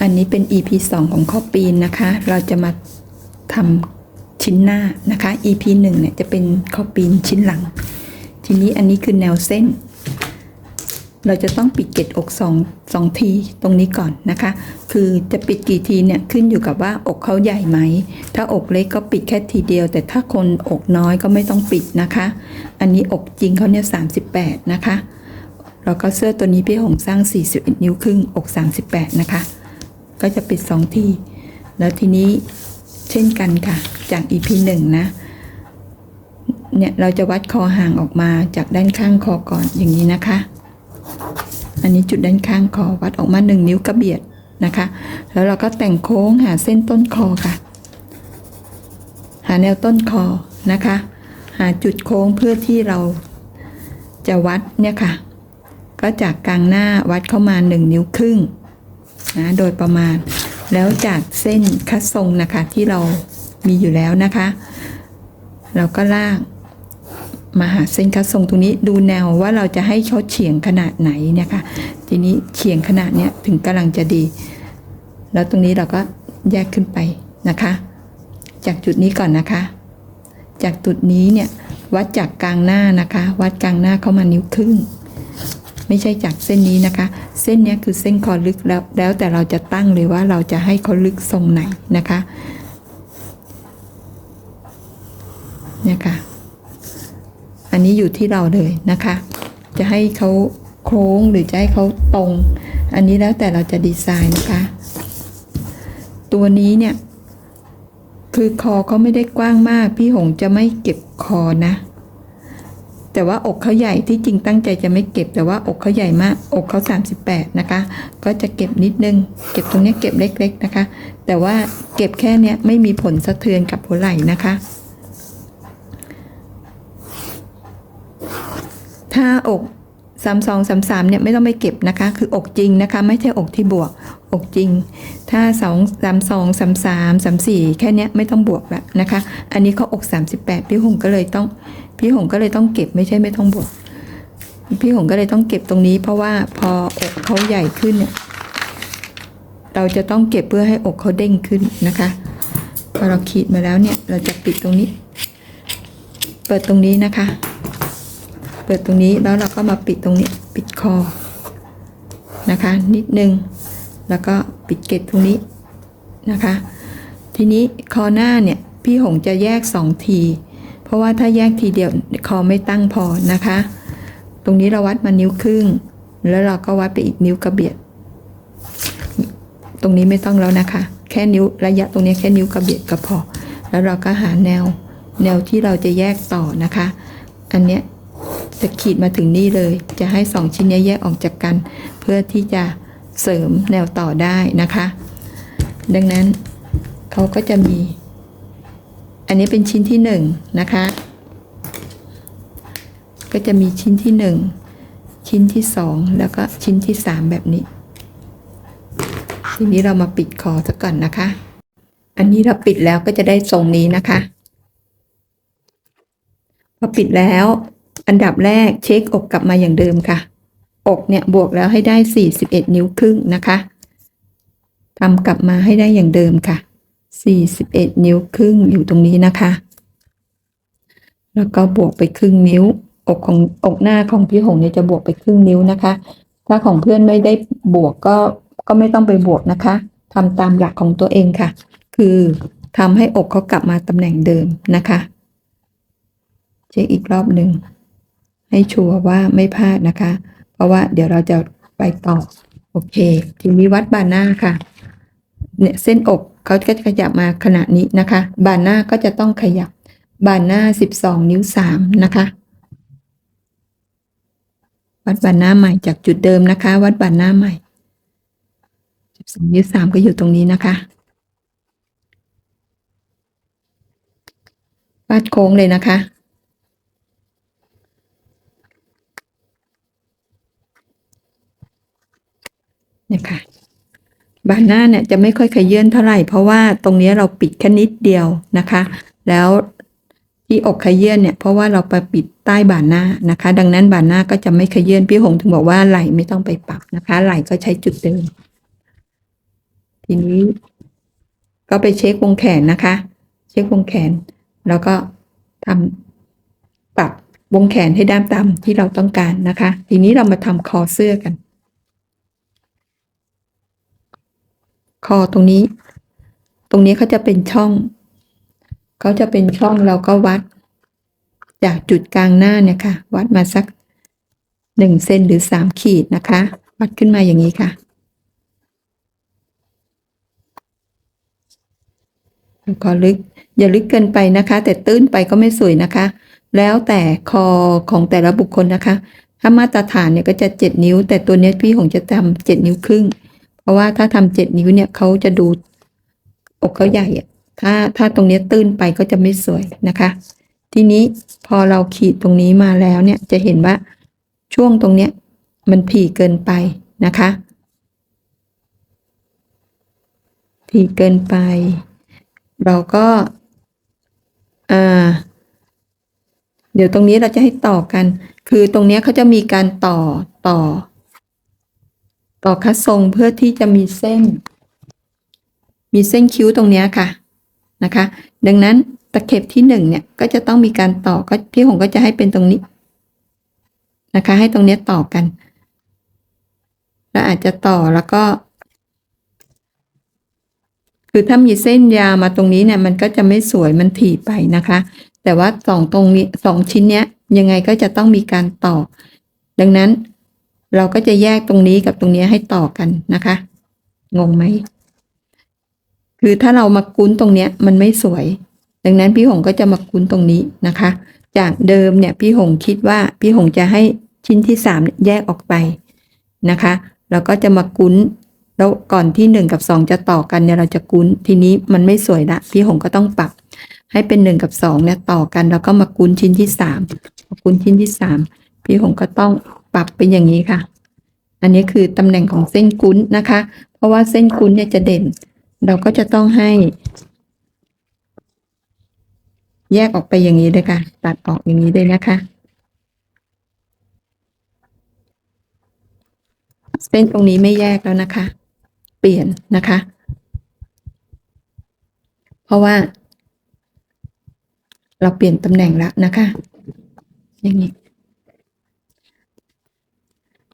อันนี้เป็น EP 2 ของข้อปีนนะคะ เราจะมาทำชิ้นหน้านะคะ EP 1เนี่ยจะเป็นข้อปีนชิ้นหลัง ทีนี้อันนี้คือแนวเส้น เราจะต้องปิดเกล็ดอกสองทีตรงนี้ก่อนนะคะ คือจะปิดกี่ทีเนี่ยขึ้นอยู่กับว่าอกเขาใหญ่ไหม ถ้าอกเล็กก็ปิดแค่ทีเดียว แต่ถ้าคนอกน้อยก็ไม่ต้องปิดนะคะ อันนี้อกจริงเขาเนี่ย38 นะคะแล้วก็เสื้อตัวนี้พี่หงสร้าง41นิ้วครึ่งอก 38 นะคะ ก็จะปิด2ทีแล้วทีนี้เช่นกันค่ะ จาก EP 1นะ เนี่ยเราจะวัดคอห่างออกมาจากด้านข้างคอก่อนอย่างนี้นะคะ อันนี้จุดด้านข้างคอวัดออกมา1นิ้วกระเบียดนะคะ แล้วเราก็แต่งโค้งหาเส้นต้นคอค่ะ หาแนวต้นคอนะคะ หาจุดโค้งเพื่อที่เราจะวัดเนี่ยค่ะ ก็จากกลางหน้าวัดเข้ามา1นิ้วครึ่ง นะโดยประมาณ แล้วจากเส้นคัดทรงนะคะที่เรามีอยู่แล้วนะคะ เราก็ลากมาหาเส้นคัดทรงตรงนี้ดูแนวว่าเราจะให้เขาเฉียงขนาดไหนเนี่ยค่ะทีนี้เฉียงขนาดเนี้ยถึงกำลังจะดี แล้วตรงนี้เราก็แยกขึ้นไปนะคะ จากจุดนี้ก่อนนะคะ จากจุดนี้เนี่ยวัดจากกลางหน้านะคะ วัดกลางหน้าเข้ามานิ้วครึ่ง ไม่ใช่จากเส้นนี้นะคะ เส้นนี้คือเส้นคอลึกแล้วแล้วแต่เราจะตั้งเลยว่าเราจะให้เขาลึกทรงไหนนะคะเนี่ยค่ะอันนี้อยู่ที่เราเลยนะคะ จะให้เขาโค้งหรือจะให้เขาตรง อันนี้แล้วแต่เราจะดีไซน์นะคะ ตัวนี้เนี่ย คือคอเขาไม่ได้กว้างมาก พี่หงจะไม่เก็บคอนะ แต่ว่าอกเขาใหญ่ที่จริงตั้งใจจะไม่เก็บ แต่ว่าอกเขาใหญ่มาก อกเขา 38 นะคะ ก็จะเก็บนิดนึง เก็บตรงนี้เก็บเล็ก ๆนะคะ แต่ว่าเก็บแค่เนี้ยไม่มีผลสะเทือนกับหัวไหล่นะคะ ถ้าอกสามสองสามสามเนี่ยไม่ต้องไปเก็บนะคะ คืออกจริงนะคะ ไม่ใช่อกที่บวก อกจริง ถ้าสองสามสองสามสามสี่แค่เนี้ยไม่ต้องบวกแล้วนะคะ อันนี้เขาอกสามสิบแปดพี่หงก็เลยต้อง พี่หงก็เลยต้องเก็บไม่ใช่ไม่ต้องบวก พี่หงก็เลยต้องเก็บตรงนี้ เพราะว่าพออกเขาใหญ่ขึ้นเนี่ยเราจะต้องเก็บเพื่อให้อกเขาเด้งขึ้นนะคะ พอเราขีดมาแล้วเนี่ย เราจะปิดตรงนี้ เปิดตรงนี้นะคะ เปิดตรงนี้แล้วเราก็มาปิดตรงนี้ ปิดคอนะคะ นิดนึง แล้วก็ปิดเกล็ดตรงนี้นะคะ ทีนี้คอหน้าเนี่ยพี่หงจะแยกสองที เพราะว่าถ้าแยกทีเดียวคอไม่ตั้งพอนะคะ ตรงนี้เราวัดมานิ้วครึ่ง แล้วเราก็วัดไปอีกนิ้วกระเบียด ตรงนี้ไม่ต้องแล้วนะคะ แค่นิ้วระยะตรงนี้แค่นิ้วกระเบียดก็พอ แล้วเราก็หาแนว แนวที่เราจะแยกต่อนะคะ อันเนี้ยจะขีดมาถึงนี่เลย จะให้สองชิ้นนี้แยกออกจากกัน เพื่อที่จะ เสริมแนวต่อได้นะคะ ดังนั้นเขาก็จะมี อันนี้เป็นชิ้นที่หนึ่งนะคะ ก็จะมีชิ้นที่หนึ่งชิ้นที่สองแล้วก็ชิ้นที่สามแบบนี้ ทีนี้เรามาปิดคอซะก่อนนะคะ อันนี้เราปิดแล้วก็จะได้ทรงนี้นะคะ พอปิดแล้ว อันดับแรกเช็คอกกลับมาอย่างเดิมค่ะ อกเนี่ยบวกแล้วให้ได้ 41 นิ้วครึ่งนะคะทำกลับมาให้ได้อย่างเดิมค่ะ 41 นิ้วครึ่งอยู่ตรงนี้นะคะ แล้วก็บวกไปครึ่งนิ้ว อกของอกหน้าของพี่หงเนี่ยจะบวกไปครึ่งนิ้วนะคะ ถ้าของเพื่อนไม่ได้บวกก็ก็ไม่ต้องไปบวกนะคะทำตามหลักของตัวเองค่ะ คือทำให้อกเขากลับมาตำแหน่งเดิมนะคะ เช็คอีกรอบหนึ่งให้ชัวร์ว่าไม่พลาดนะคะ ราะว่าเดี๋ยวเราจะไปต่อ โอเค ทีนี้วัดบานหน้าค่ะ เนี่ยเส้นอกเขาก็จะขยับมาขนาดนี้นะคะ บานหน้าก็จะต้องขยับบานหน้า 12 นิ้ว 3 นะคะ วัดบานหน้าใหม่จากจุดเดิมนะคะ วัดบานหน้าใหม่ 12 นิ้ว 3 ก็อยู่ตรงนี้นะคะวาดโค้งเลยนะคะ เนี่ยค่ะบานหน้าเนี่ยจะไม่ค่อยขยื่นเท่าไหร่ เพราะว่าตรงนี้เราปิดแค่นิดเดียวนะคะ แล้วที่อกขยื่นเนี่ยเพราะว่าเราไปปิดใต้บานหน้านะคะ ดังนั้นบานหน้าก็จะไม่ขยื่นพี่หงถึงบอกว่าไหล่ไม่ต้องไปปรับนะคะ ไหล่ก็ใช้จุดเดิมทีนี้ก็ไปเช็ควงแขนนะคะ เช็ควงแขน แล้วก็ทำปรับวงแขนให้ด้ามตามที่เราต้องการนะคะ ทีนี้เรามาทำคอเสื้อกัน คอตรงนี้ ตรงนี้เขาจะเป็นช่องเขาจะเป็นช่องเราก็วัด จากจุดกลางหน้าเนี่ยค่ะ วัดมาสักหนึ่งเซนหรือสามขีดนะคะ วัดขึ้นมาอย่างนี้ค่ะคอลึก อย่าลึกเกินไปนะคะ แต่ตื้นไปก็ไม่สวยนะคะ แล้วแต่คอของแต่ละบุคคลนะคะ ถ้ามาตรฐานเนี่ยก็จะเจ็ดนิ้ว แต่ตัวเนี้ยพี่หงจะทำเจ็ดนิ้วครึ่ง เพราะว่าถ้าทำเจ็ดนิ้วเนี่ยเขาจะดูอกเขาใหญ่อะถ้าถ้าตรงนี้ตื้นไปก็จะไม่สวยนะคะ ทีนี้พอเราขีดตรงนี้มาแล้วเนี่ยจะเห็นว่าช่วงตรงเนี้ยมันผีเกินไปนะคะผีเกินไป เราก็อ่าเดี๋ยวตรงนี้เราจะให้ต่อกัน คือตรงเนี้ยเขาจะมีการต่อต่อ ต่อคัดทรงเพื่อที่จะมีเส้น มีเส้นคิ้วตรงนี้ค่ะนะคะ ดังนั้นตะเข็บที่หนึ่งเนี่ยก็จะต้องมีการต่อก็พี่หงก็จะให้เป็นตรงนี้นะคะ ให้ตรงนี้ต่อกัน แล้วอาจจะต่อแล้วก็ คือถ้ามีเส้นยาวมาตรงนี้เนี่ย มันก็จะไม่สวยมันถี่ไปนะคะ แต่ว่าสองตรงนี้สองชิ้นเนี้ยยังไงก็จะต้องมีการต่อ ดังนั้น เราก็จะแยกตรงนี้กับตรงนี้ให้ต่อกันนะคะ งงไหม คือถ้าเรามากุ้นตรงเนี้ยมันไม่สวย ดังนั้นพี่หงก็จะมากุ้นตรงนี้นะคะ จากเดิมเนี่ยพี่หงคิดว่าพี่หงจะให้ชิ้นที่สามแยกออกไปนะคะแล้วก็จะมากุ้นแล้วก่อนที่หนึ่งกับสองจะต่อกันเนี่ยเราจะกุ้นทีนี้มันไม่สวยละพี่หงก็ต้องปรับ ให้เป็นหนึ่งกับสองเนี่ยต่อกัน แล้วก็มากุ้นชิ้นที่สามพอกุ้นชิ้นที่สามพี่หงก็ต้อง ปรับเป็นอย่างนี้ค่ะ อันนี้คือตำแหน่งของเส้นกุ้นนะคะ เพราะว่าเส้นกุ้นเนี่ยจะเด่น เราก็จะต้องให้ แยกออกไปอย่างนี้เลยค่ะ ตัดออกอย่างนี้เลยนะคะ เส้นตรงนี้ไม่แยกแล้วนะคะ เปลี่ยนนะคะ เพราะว่า เราเปลี่ยนตำแหน่งแล้วนะคะ อย่างนี้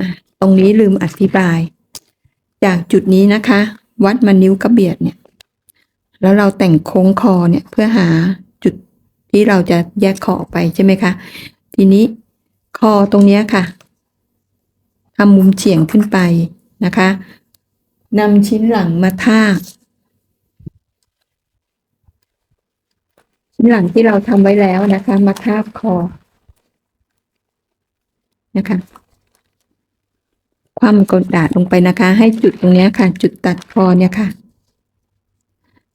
อะ ตรงนี้ลืมอธิบาย จากจุดนี้นะคะ วัดมานิ้วกระเบียดเนี่ย แล้วเราแต่งโค้งคอเนี่ยเพื่อหาจุดที่เราจะแยกคอออกไปใช่ไหมคะ ทีนี้คอตรงนี้ค่ะทำมุมเฉียงขึ้นไปนะคะนำชิ้นหลังมาทาบชิ้นหลังที่เราทำไว้แล้วนะคะ มาทาบคอนะคะ ความกดดาษลงไปนะคะ ให้จุดตรงนี้ค่ะ จุดตัดคอเนี่ยค่ะ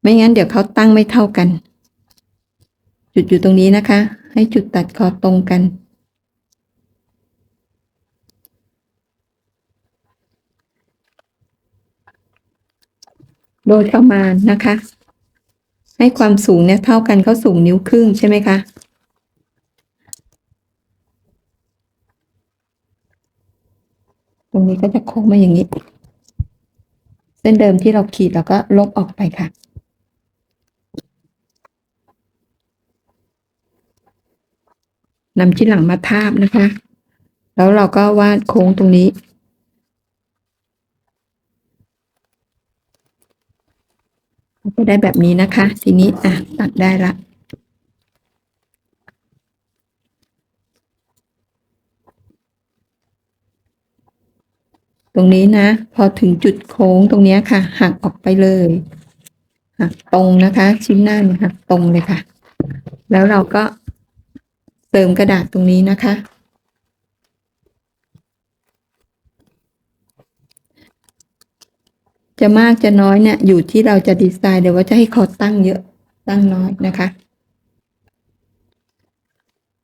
ไม่งั้นเดี๋ยวเขาตั้งไม่เท่ากัน จุดอยู่ตรงนี้นะคะ ให้จุดตัดคอตรงกัน โดยประมาณนะคะ ให้ความสูงเนี่ยเท่ากันเขาสูงนิ้วครึ่งใช่ไหมคะ ตรงนี้ก็จะโค้งมาอย่างนี้ เส้นเดิมที่เราขีดแล้วก็ลบออกไปค่ะ นำชิ้นหลังมาทาบนะคะ แล้วเราก็วาดโค้งตรงนี้ก็ได้แบบนี้นะคะ ทีนี้อะตัดได้ละ ตรงนี้นะ พอถึงจุดโค้งตรงนี้ค่ะ หักออกไปเลยหักตรงนะคะ ชิ้นหน้านี่หักตรงเลยค่ะ แล้วเราก็เติมกระดาษตรงนี้นะคะ จะมากจะน้อยเนี่ย อยู่ที่เราจะดีไซน์เดี๋ยวว่าจะให้คอตั้งเยอะตั้งน้อยนะคะ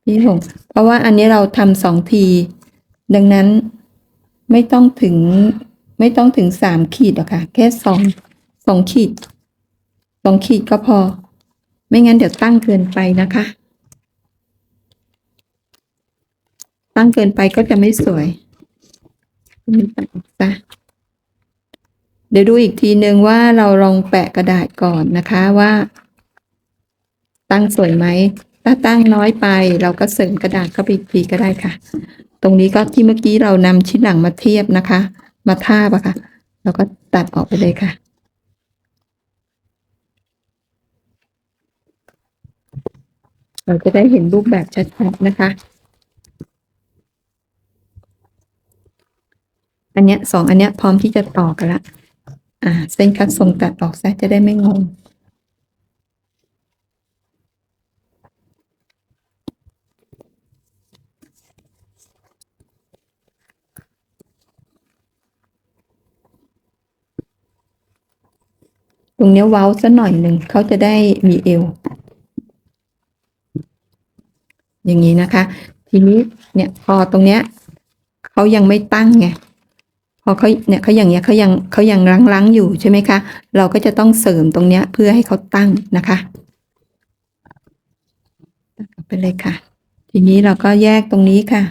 พี่ผมเพราะว่าอันนี้เราทำสองที ดังนั้น ไม่ต้องถึง ไม่ต้องถึงสามขีดหรอกค่ะ แค่สองสองขีดสองขีดก็พอ ไม่งั้นเดี๋ยวตั้งเกินไปนะคะ ตั้งเกินไปก็จะไม่สวยไม่ตัดซะเดี๋ยวดูอีกทีนึงว่าเราลองแปะกระดาษก่อนนะคะว่า ตั้งสวยไหมถ้าตั้งน้อยไปเราก็เสริมกระดาษเข้าไปอีกทีก็ได้ค่ะ ตรงนี้ก็ที่เมื่อกี้เรานำชิ้นหลังมาเทียบนะคะ มาทาบอะค่ะเราก็ตัดออกไปเลยค่ะเราจะได้เห็นรูปแบบชัดๆนะคะ อันเนี้ยสองอันเนี้ยพร้อมที่จะต่อกันละ อ่า เส้นคัดทรงตัดออกซะจะได้ไม่งง ตรงเนี้ยเว้าซะหน่อยหนึ่งเขาจะได้มีเอว อย่างนี้นะคะ ทีนี้เนี่ยพอตรงเนี้ยเขายังไม่ตั้งไงพอเขาเนี่ยเขาอย่างเงี้ยเขายังเขายังลังๆอยู่ใช่ไหมคะ เราก็จะต้องเสริมตรงเนี้ยเพื่อให้เขาตั้งนะคะตัดออกไปเลยค่ะ ทีนี้เราก็แยกตรงนี้ค่ะ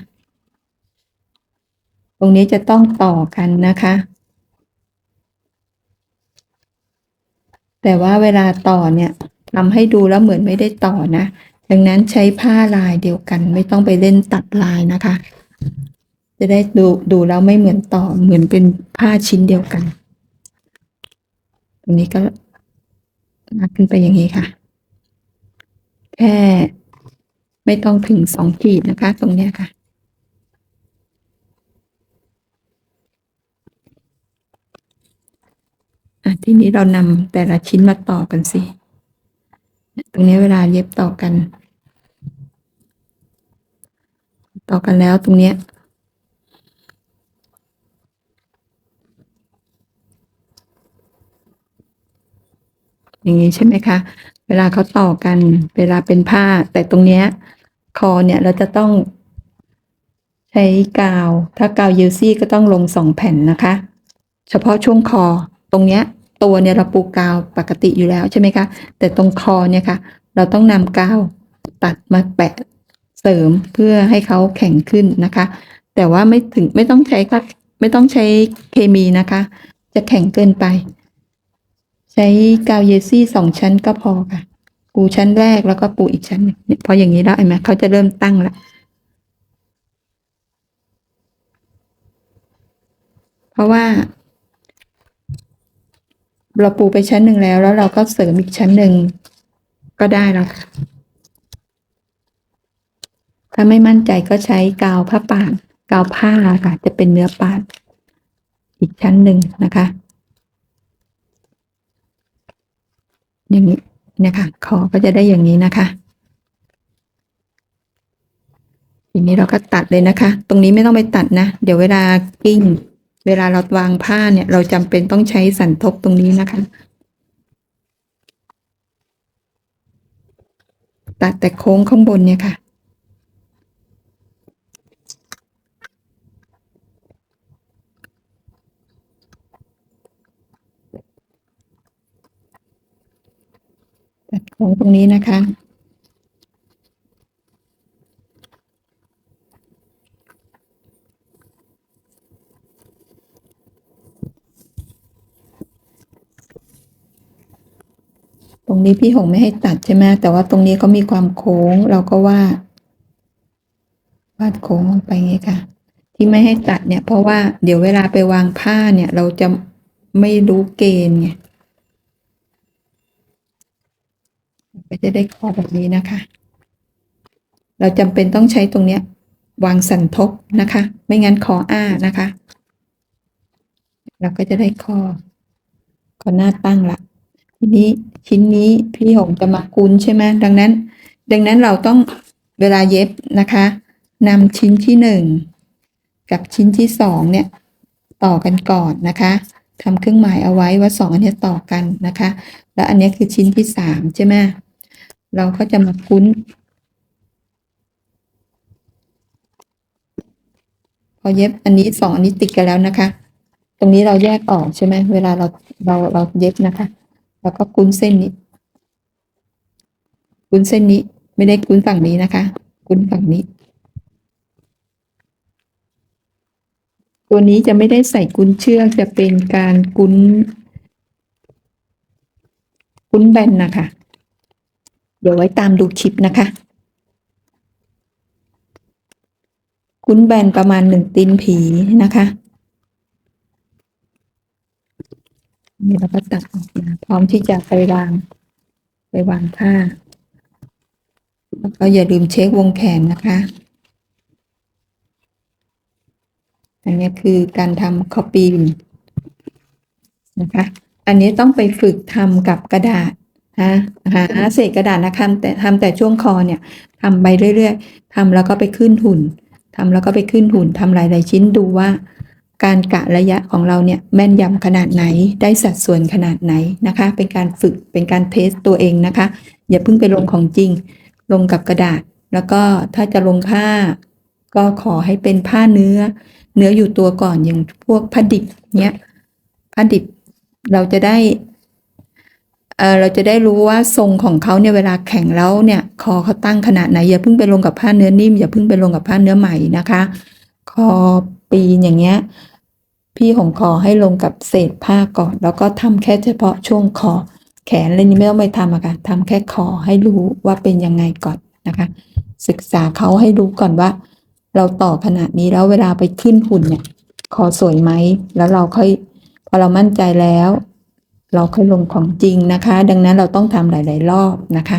ตรงนี้จะต้องต่อกันนะคะ แต่ว่าเวลาต่อเนี่ยทำให้ดูแล้วเหมือนไม่ได้ต่อนะ ดังนั้นใช้ผ้าลายเดียวกันไม่ต้องไปเล่นตัดลายนะคะ จะได้ดูดูแล้วไม่เหมือนต่อเหมือนเป็นผ้าชิ้นเดียวกัน ตรงนี้ก็ลากขึ้นไปอย่างนี้ค่ะ แค่ไม่ต้องถึงสองขีดนะคะ ตรงเนี้ยค่ะ อะ ทีนี้เรานำแต่ละชิ้นมาต่อกันสิ ตรงนี้เวลาเย็บต่อกัน ต่อกันแล้วตรงเนี้ยอย่างนี้ใช่ไหมคะ เวลาเขาต่อกัน เวลาเป็นผ้า แต่ตรงเนี้ย คอเนี่ยเราจะต้องใช้กาว ถ้ากาวเยลซี่ก็ต้องลงสองแผ่นนะคะ เฉพาะช่วงคอ ตรงเนี้ยตัวเนี่ยเราปูกาวปกติอยู่แล้วใช่ไหมคะ แต่ตรงคอเนี่ยค่ะ เราต้องนำกาวตัดมาแปะเสริมเพื่อให้เขาแข็งขึ้นนะคะ แต่ว่าไม่ถึงไม่ต้องใช้ค่ะไม่ต้องใช้เคมีนะคะ จะแข็งเกินไป ใช้กาวเยซี่สองชั้นก็พอค่ะปูชั้นแรกแล้วก็ปูอีกชั้นเนี่ยพออย่างนี้แล้วเห็นไหมเขาจะเริ่มตั้งล้วเพราะว่า เราปูไปชั้นหนึ่งแล้ว แล้วเราก็เสริมอีกชั้นหนึ่งก็ได้แล้วถ้าไม่มั่นใจก็ใช้กาวผ้าป่านกาวผ้าค่ะ จะเป็นเนื้อป่านอีกชั้นหนึ่งนะคะ อย่างนี้นะคะคอก็จะได้อย่างนี้นะคะทีนี้เราก็ตัดเลยนะคะ ตรงนี้ไม่ต้องไปตัดนะ เดี๋ยวเวลากิ้ง วลาเราวางผ้าเนี่ย เราจำเป็นต้องใช้สันทบตรงนี้นะคะ ตัดแต่โค้งข้างบนเนี่ยค่ะ ตัดโค้งตรงนี้นะคะ นี้พี่หงไม่ให้ตัดใช่ไหมแต่ว่าตรงนี้เขามีความโค้ง เราก็วาดวาดโค้งลงไปอย่างนี้ค่ะ ที่ไม่ให้ตัดเนี่ย เพราะว่าเดี๋ยวเวลาไปวางผ้าเนี่ย เราจะไม่รู้เกณฑ์ไงก็จะได้ข้อแบบนี้นะคะ เราจำเป็นต้องใช้ตรงเนี้ย วางสันทบนะคะ ไม่งั้นคออ้านะคะ เราก็จะได้ข้อข้อหน้าตั้งละ ทีนี้ชิ้นนี้พี่หงจะมาคุ้นใช่ไหมดังนั้น ดังนั้นเราต้องเวลาเย็บนะคะนำชิ้นที่หนึ่งกับชิ้นที่สองเนี่ยต่อกันก่อนนะคะทำเครื่องหมายเอาไว้ว่าสองอันนี้ต่อกันนะคะ แล้วอันนี้คือชิ้นที่สามใช่ไหมเราก็จะมาคุ้น พอเย็บอันนี้สองอันนี้ติดกันแล้วนะคะ ตรงนี้เราแยกออกใช่ไหมเวลาเราเราเราเย็บนะคะ แล้วก็คุ้นเส้นนี้ คุ้นเส้นนี้ ไม่ได้คุ้นฝั่งนี้นะคะ คุ้นฝั่งนี้ ตัวนี้จะไม่ได้ใส่กุนเชือกจะเป็นการกุนกุนแบนนะคะ เดี๋ยวไว้ตามดูคลิปนะคะกุนแบนประมาณหนึ่งตีนผีนะคะ นี่เราก็ตัดออกมาพร้อมที่จะไปวาง ไปวางผ้า แล้วก็อย่าลืมเช็ควงแขนนะคะ อันนี้คือการทำคอปีนนะคะ อันนี้ต้องไปฝึกทำกับกระดาษนะหาเศษกระดาษนะคะแต่ทำแต่ช่วงคอเนี่ยทำไปเรื่อยๆทำแล้วก็ไปขึ้นหุ่นทำแล้วก็ไปขึ้นหุ่นทำหลายๆชิ้นดูว่า การกะระยะของเราเนี่ยแม่นยำขนาดไหนได้สัดส่วนขนาดไหนนะคะ เป็นการฝึกเป็นการเทสตัวเองนะคะ อย่าเพิ่งไปลงของจริง ลงกับกระดาษ แล้วก็ถ้าจะลงผ้าก็ขอให้เป็นผ้าเนื้อ เนื้ออยู่ตัวก่อนอย่างพวกผ้าดิบเนี้ยผ้าดิบเราจะได้เออเราจะได้รู้ว่าทรงของเขาเนี่ยเวลาแข่งแล้วเนี่ยคอเขาตั้งขนาดไหนอย่าเพิ่งไปลงกับผ้าเนื้อนิ่มอย่าเพิ่งไปลงกับผ้าเนื้อใหม่นะคะ คอปีนอย่างเงี้ย พี่ของคอให้ลงกับเศษผ้าก่อน แล้วก็ทำแค่เฉพาะช่วงคอ แขนอะไรนี้ไม่ต้องไปทำอะค่ะทำแค่คอให้รู้ว่าเป็นยังไงก่อนนะคะ ศึกษาเขาให้รู้ก่อนว่า เราต่อขนาดนี้แล้วเวลาไปขึ้นหุ่นเนี่ยคอสวยไหมแล้วเราค่อยพอเรามั่นใจแล้ว เราค่อยลงของจริงนะคะ ดังนั้นเราต้องทำหลาย ๆ รอบนะคะ